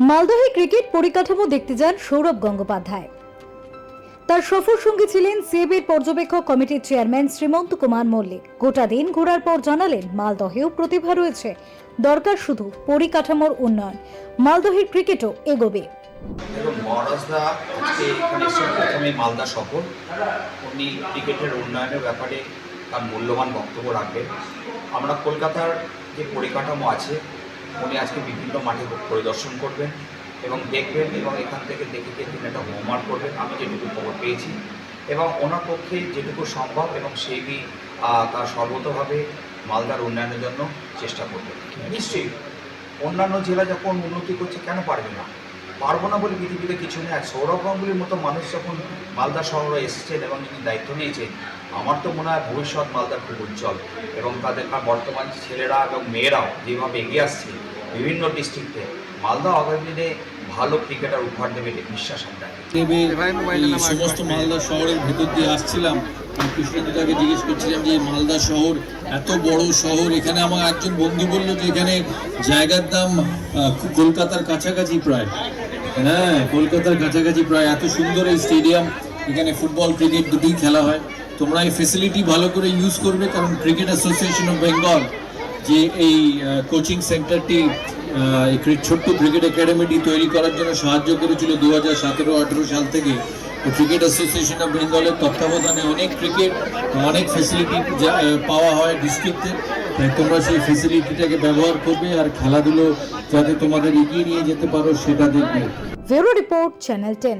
মালদহে cricket পরিকাঠামো দেখতে যান সৌরভ গঙ্গোপাধ্যায়। তার সফর সঙ্গী ছিলেন সিএবির পর্যবেক্ষক কমিটির চেয়ারম্যান শ্রীমন্ত কুমার মল্লিক। গোটা দিন ঘোরার পর জানালেন, মালদহেও প্রতিভা রয়েছে। দরকার শুধু পরিকাঠামোর উন্নয়ন। মালদহের ক্রিকেটও এগোবে। মহারাজদা প্রথমে মালদা সফর। উনি ক্রিকেটের উন্নয়নের ব্যাপারে তার মূল্যবান বক্তব্য রাখবেন। আমরা কলকাতার যে পরিকাঠামো আছে উনি আজকে বিভিন্ন মাঠে পরিদর্শন করবেন এবং দেখবেন এবং এখান থেকে দেখে গিয়ে তিনি একটা হোমওয়ার্ক করবেন। আমি যেটুকু খবর পেয়েছি এবং ওনার পক্ষে যেটুকু সম্ভব এবং সেই তার সর্বতভাবে মালদার উন্নয়নের জন্য চেষ্টা করবে। নিশ্চয়ই অন্যান্য জেলা যখন উন্নতি করছে, কেন পারবে না? পারব না বলে পৃথিবীতে কিছু নেই। আর সৌরভ গাঙ্গুলির মতো মানুষ যখন মালদা শহরে এসেছেন এবং যিনি দায়িত্ব নিয়েছেন আমার তো মনে হয় ভবিষ্যৎ মালদার খুব উজ্জ্বল এবং তাদের বর্তমান ছেলেরা এবং মেয়েরাও যেভাবে এগিয়ে আসছে বিভিন্ন ডিস্ট্রিক্টে মালদা আগামী দিনে ভালো ক্রিকেটার উপহার দেবে এটা বিশ্বাস আমরা সমস্ত মালদা শহরের ভেতর দিয়ে আসছিলাম। আমি কৃষ্ণদাকে জিজ্ঞেস করছিলাম যে মালদা শহর এত বড় শহর এখানে আমার একজন বন্ধু বলল যে এখানে জায়গার দাম কলকাতার কাছাকাছি প্রায়। হ্যাঁ কলকাতার কাছাকাছি প্রায় এত সুন্দর এই স্টেডিয়াম, এখানে ফুটবল, ক্রিকেট দুটোই খেলা হয়। তোমরা এই ফেসিলিটি ভালো করে ইউজ করবে, কারণ ক্রিকেট অ্যাসোসিয়েশন অফ বেঙ্গল যে এই কোচিং সেন্টারটি ছোট্ট ক্রিকেট একাডেমিটি তৈরি করার জন্য সাহায্য করেছিল দু হাজার সতেরো, আঠেরো সাল থেকে। ক্রিকেট অ্যাসোসিয়েশন অফ বেঙ্গলের তত্ত্বাবধানে অনেক ক্রিকেট অনেক ফেসিলিটি পাওয়া হয় ডিস্ট্রিক্টে তাই তোমরা সেই ফেসিলিটিটাকে ব্যবহার করবে আর খেলাধুলো যাতে তোমাদের এগিয়ে নিয়ে যেতে পারো, সেটা দেখবে। Bureau report, channel ten.